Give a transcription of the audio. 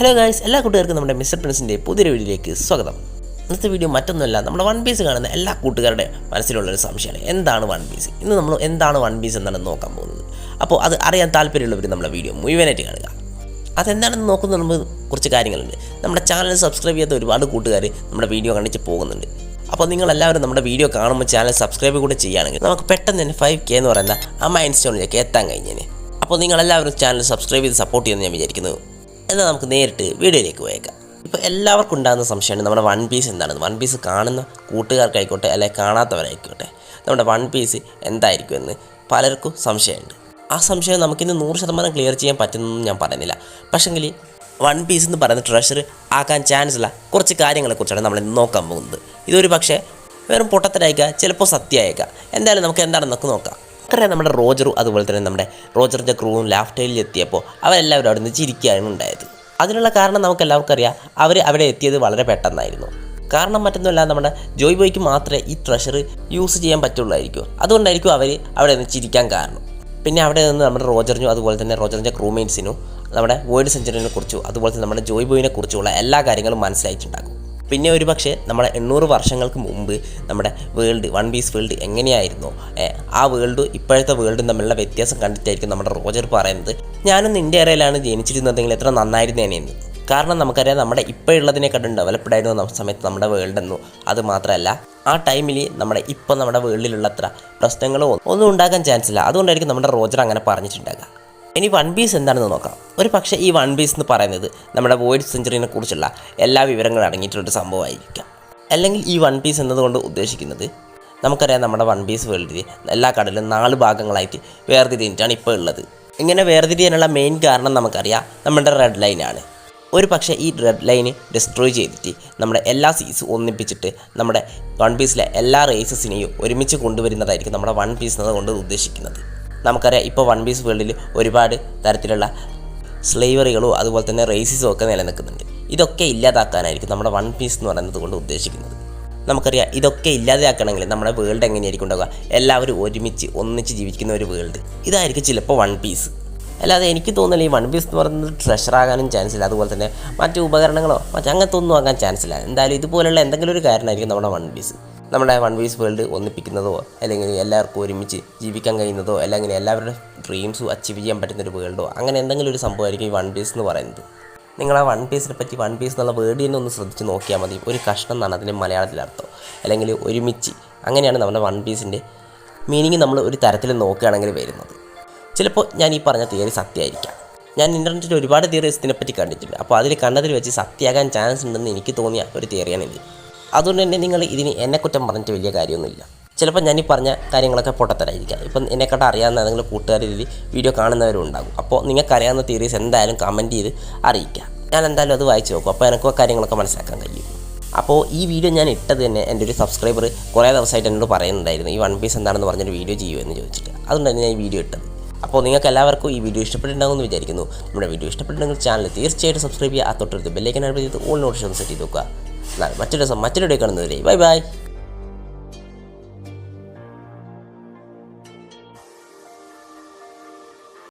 Hello guys എല്ലാ കൂട്ടുകാർക്കും നമ്മുടെ മിസ്റ്റർ പ്രിൻസിന്റെ പുതിയൊരു വീഡിയോയിലേക്ക് സ്വാഗതം. ഇന്നത്തെ വീഡിയോ മറ്റൊന്നുമല്ല നമ്മുടെ വൺ പീസ് കാണുന്ന എല്ലാ കൂട്ടുകാരുടെ മനസ്സിലുള്ളൊരു സംശയമാണ്. എന്താണ് വൺ പീസ് ഇന്ന് നമ്മൾ എന്താണ് വൺ പീസ് എന്നാണ് നോക്കാൻ പോകുന്നത്. അപ്പോൾ അത് അറിയാൻ താല്പര്യമുള്ളവർ നമ്മുടെ വീഡിയോ മുഴുവനായിട്ട് കാണുക. അതെന്താണെന്ന് നോക്കുന്ന നമ്മൾ കുറച്ച് കാര്യങ്ങളുണ്ട്. നമ്മുടെ ചാനൽ സബ്സ്ക്രൈബ് ചെയ്യാത്ത ഒരുപാട് കൂട്ടുകാർ നമ്മുടെ വീഡിയോ കണ്ടിച്ച് പോകുന്നുണ്ട്. അപ്പോൾ നിങ്ങളെല്ലാവരും നമ്മുടെ വീഡിയോ കാണുമ്പോൾ ചാനൽ സബ്സ്ക്രൈബ് കൂടെ ചെയ്യുകയാണെങ്കിൽ നമുക്ക് പെട്ടെന്ന് തന്നെ ഫൈവ് കെ എന്ന് പറയുന്ന ആ മൈൻഡ് സ്റ്റോണിലേക്ക് എത്താൻ കഴിഞ്ഞേനെ. അപ്പോൾ നിങ്ങളെല്ലാവരും ചാനൽ സബ്സ്ക്രൈബ് ചെയ്ത് സപ്പോർട്ട് ചെയ്യുമെന്ന് ഞാൻ വിചാരിക്കുന്നു. എന്നാൽ നമുക്ക് നേരിട്ട് വീഡിയോയിലേക്ക് പോയേക്കാം. ഇപ്പോൾ എല്ലാവർക്കും ഉണ്ടാകുന്ന സംശയമാണ് നമ്മുടെ വൺ പീസ് എന്താണെന്ന് വൺ പീസ് കാണുന്ന കൂട്ടുകാർക്കായിക്കോട്ടെ അല്ലെങ്കിൽ കാണാത്തവരായിക്കോട്ടെ നമ്മുടെ വൺ പീസ് എന്തായിരിക്കും എന്ന് പലർക്കും സംശയമുണ്ട്. ആ സംശയം നമുക്കിന്ന് നൂറ് ശതമാനം ക്ലിയർ ചെയ്യാൻ പറ്റുന്നതെന്ന് ഞാൻ പറയുന്നില്ല. പക്ഷെങ്കിൽ വൺ പീസ് എന്ന് പറയുന്ന ട്രഷർ ആക്കാൻ ചാൻസ് ഉള്ള കുറച്ച് കാര്യങ്ങളെക്കുറിച്ചാണ് നമ്മൾ നോക്കാൻ പോകുന്നത്. ഇതൊരു പക്ഷേ വെറും പൊട്ടത്തരായിക്കാം ചിലപ്പോൾ സത്യമായേക്കാം എന്തായാലും നമുക്ക് എന്താണെന്നൊക്കെ നോക്കാം. നമുക്കറിയാം നമ്മുടെ റോജറും അതുപോലെ തന്നെ നമ്മുടെ റോജറിന്റെ ക്രൂവും ലാഫ്റ്റൈലിൽ എത്തിയപ്പോൾ അവരെല്ലാവരും അവിടെ നിന്ന് ചിരിക്കുകയാണ് ഉണ്ടായത്. അതിനുള്ള കാരണം നമുക്ക് എല്ലാവർക്കും അറിയാം. അവർ അവിടെ എത്തിയത് വളരെ പെട്ടെന്നായിരുന്നു. കാരണം മറ്റൊന്നുമല്ല നമ്മുടെ ജോയ് ബോയ്ക്ക് മാത്രമേ ഈ ട്രഷർ യൂസ് ചെയ്യാൻ പറ്റുള്ളായിരിക്കും. അതുകൊണ്ടായിരിക്കും അവർ അവിടെ നിന്ന് ചിരിക്കാൻ കാരണം. പിന്നെ അവിടെ നിന്ന് നമ്മുടെ റോജറിനും അതുപോലെ തന്നെ റോജറിന്റെ ക്രൂമേറ്റ്സിനും നമ്മുടെ വേൾഡ് സെഞ്ചുറിനെ കുറിച്ചും അതുപോലെ തന്നെ നമ്മുടെ ജോയ് ബോയിനെ കുറിച്ചുള്ള എല്ലാ കാര്യങ്ങളും മനസ്സിലായിട്ടുണ്ടാകും. പിന്നെ ഒരു പക്ഷേ നമ്മുടെ എണ്ണൂറ് വർഷങ്ങൾക്ക് മുമ്പ് നമ്മുടെ വേൾഡ് വൺ പീസ് വേൾഡ് എങ്ങനെയായിരുന്നു? ആ വേൾഡ് ഇപ്പോഴത്തെ വേൾഡും തമ്മിലുള്ള വ്യത്യാസം കണ്ടിട്ടായിരിക്കും നമ്മുടെ റോജർ പറയുന്നത്. ഞാനൊന്ന് ഇന്ത്യ ഏറയിലാണ് ജനിച്ചിരുന്നതെങ്കിൽ എത്ര നന്നായിരുന്നേനെയെന്ന് കാരണം നമുക്കറിയാം നമ്മുടെ ഇപ്പോഴുള്ളതിനെക്കാട്ടും ഡെവലപ്ഡ് ആയിരുന്നു നമ്മുടെ സമയത്ത് നമ്മുടെ വേൾഡ് എന്നു. അത് മാത്രമല്ല ആ ടൈമിൽ നമ്മുടെ ഇപ്പം നമ്മുടെ വേൾഡിലുള്ള അത്ര പ്രശ്നങ്ങളോ ഒന്നും ഉണ്ടാക്കാൻ ചാൻസ് ഇല്ല. അതുകൊണ്ടായിരിക്കും നമ്മുടെ റോജർ അങ്ങനെ പറഞ്ഞിട്ടുണ്ടാകുക ഇനി വൺ പീസ് എന്താണെന്ന് നോക്കാം. ഒരു പക്ഷേ ഈ വൺ പീസ് എന്ന് പറയുന്നത് നമ്മുടെ വോയിഡ് സെഞ്ചുറിനെ കുറിച്ചുള്ള എല്ലാ വിവരങ്ങളും അടങ്ങിയിട്ടുള്ള ഒരു സംഭവമായിരിക്കാം. അല്ലെങ്കിൽ ഈ വൺ പീസ് എന്നതുകൊണ്ട് ഉദ്ദേശിക്കുന്നത് നമുക്കറിയാം നമ്മുടെ വൺ പീസ് വേൾഡിൽ എല്ലാ കടലും നാല് ഭാഗങ്ങളായിട്ട് വേർതിരിഞ്ഞിട്ടാണ് ഇപ്പോൾ ഉള്ളത്. ഇങ്ങനെ വേർതിരിയാനുള്ള മെയിൻ കാരണം നമുക്കറിയാം നമ്മുടെ റെഡ് ലൈനാണ് ഒരു പക്ഷേ ഈ റെഡ് ലൈന് ഡിസ്ട്രോയ് ചെയ്തിട്ട് നമ്മുടെ എല്ലാ സീസ് ഒന്നിപ്പിച്ചിട്ട് നമ്മുടെ വൺ പീസിലെ എല്ലാ റേസസിനെയും ഒരുമിച്ച് കൊണ്ടുവരുന്നതായിരിക്കും നമ്മുടെ വൺ പീസ് എന്നതുകൊണ്ട് ഉദ്ദേശിക്കുന്നത്. നമുക്കറിയാം ഇപ്പോൾ വൺ പീസ് വേൾഡിൽ ഒരുപാട് തരത്തിലുള്ള സ്ലേവറികളോ അതുപോലെ തന്നെ റേസിസോ ഒക്കെ നിലനിൽക്കുന്നുണ്ട്. ഇതൊക്കെ ഇല്ലാതാക്കാനായിരിക്കും നമ്മുടെ വൺ പീസ് എന്ന് പറയുന്നത് കൊണ്ട് ഉദ്ദേശിക്കുന്നത്. നമുക്കറിയാം ഇതൊക്കെ ഇല്ലാതെയാക്കണമെങ്കിൽ നമ്മുടെ വേൾഡ് എങ്ങനെയായിരിക്കും ഉണ്ടാവുക? എല്ലാവരും ഒരുമിച്ച് ഒന്നിച്ച് ജീവിക്കുന്ന ഒരു വേൾഡ് ഇതായിരിക്കും ചിലപ്പോൾ വൺ പീസ് അല്ലാതെ എനിക്ക് തോന്നുന്നില്ല ഈ വൺ പീസ് എന്ന് പറയുന്നത് ട്രഷർ ആകാനും ചാൻസ് ഇല്ല. അതുപോലെ തന്നെ മറ്റു ഉപകരണങ്ങളോ മറ്റു അങ്ങനത്തെ ഒന്നും ആകാൻ ചാൻസ് ഇല്ല. എന്തായാലും ഇതുപോലുള്ള എന്തെങ്കിലും ഒരു കാരണമായിരിക്കും നമ്മുടെ വൺ പീസ് നമ്മുടെ വൺ വീസ് വേൾഡ് ഒന്നിപ്പിക്കുന്നതോ അല്ലെങ്കിൽ എല്ലാവർക്കും ഒരുമിച്ച് ജീവിക്കാൻ കഴിയുന്നതോ അല്ലെങ്കിൽ എല്ലാവരുടെ ഡ്രീംസും അച്ചീവ് ചെയ്യാൻ പറ്റുന്ന ഒരു വേൾഡോ അങ്ങനെ എന്തെങ്കിലും ഒരു സംഭവമായിരിക്കും ഈ വൺ പീസ് എന്ന് പറയുന്നത്. നിങ്ങൾ ആ വൺ പീസിനെ പറ്റി വൺ പീസ് എന്നുള്ള വേർഡ് തന്നെ ഒന്ന് ശ്രദ്ധിച്ച് നോക്കിയാൽ മതി. ഒരു കഷ്ണം എന്നാണ് അതിന്റെ മലയാളത്തിൽ അർത്ഥം. അല്ലെങ്കിൽ ഒരുമിച്ച്. അങ്ങനെയാണ് നമ്മുടെ വൺ പീസിന്റെ മീനിങ് നമ്മൾ ഒരു തരത്തിൽ നോക്കുകയാണെങ്കിൽ വരുന്നത്. ചിലപ്പോൾ ഞാൻ ഈ പറഞ്ഞ തിയറി സത്യമായിരിക്കാം. ഞാൻ ഇന്റർനെറ്റിൽ ഒരുപാട് തിയറീസ് ഇതിനെപ്പറ്റി കണ്ടിട്ടുണ്ട് അപ്പോൾ അതിൽ കണ്ടതിൽ വെച്ച് സത്യമാകാൻ ചാൻസ് ഉണ്ടെന്ന് എനിക്ക് തോന്നിയ ഒരു തിയറിയാണ് ഇത് അതുകൊണ്ട് തന്നെ നിങ്ങൾ ഇതിന് എന്നെ കുറ്റം പറഞ്ഞിട്ട് വലിയ കാര്യമൊന്നുമില്ല. ചിലപ്പോൾ ഞാൻ ഈ പറഞ്ഞ കാര്യങ്ങളൊക്കെ പൊട്ടത്തരായിരിക്കാം. ഇപ്പം എന്നെക്കാട്ട് അറിയാവുന്ന ഏതെങ്കിലും കൂട്ടുകാർ രീതി വീഡിയോ കാണുന്നവരും ഉണ്ടാകും. അപ്പോൾ നിങ്ങൾക്ക് അറിയാവുന്ന തിയറീസ് എന്തായാലും കമന്റ് ചെയ്ത് അറിയിക്കാം. ഞാൻ എന്തായാലും അത് വായിച്ചു നോക്കും. അപ്പോൾ എനിക്ക് കാര്യങ്ങളൊക്കെ മനസ്സിലാക്കാൻ കഴിയും. അപ്പോൾ ഈ വീഡിയോ ഞാൻ ഇട്ടത് തന്നെ എന്റെ ഒരു സബ്സ്ക്രൈബർ കുറേ ദിവസമായിട്ട് എന്നോട് പറയുന്നുണ്ടായിരുന്നു. ഈ വൺ പീസ് എന്താണെന്ന് പറഞ്ഞൊരു വീഡിയോ ചെയ്യുമെന്ന് ചോദിച്ചിട്ട്. അതുകൊണ്ട് തന്നെ ഞാൻ ഈ വീഡിയോ ഇട്ടത്. അപ്പോൾ നിങ്ങൾക്ക് എല്ലാവർക്കും ഈ വീഡിയോ ഇഷ്ടപ്പെട്ടിട്ടുണ്ടാകുമെന്ന് വിചാരിക്കുന്നു. നമ്മുടെ വീഡിയോ ഇഷ്ടപ്പെട്ടിട്ടുണ്ടെങ്കിൽ ചാനൽ തീർച്ചയായിട്ടും സബ്സ്ക്രൈബ് ചെയ്യുക ആ തൊട്ടടുത്ത് ബെല്ലൈക്കൻ ചെയ്ത് ഓൾ നോട്ടിഫിക്കേഷൻ സെറ്റ് ചെയ്ത് നോക്കുക എന്നാൽ മറ്റൊരു ദിവസം മറ്റൊരു കാണുന്നവരെ ബൈ ബൈ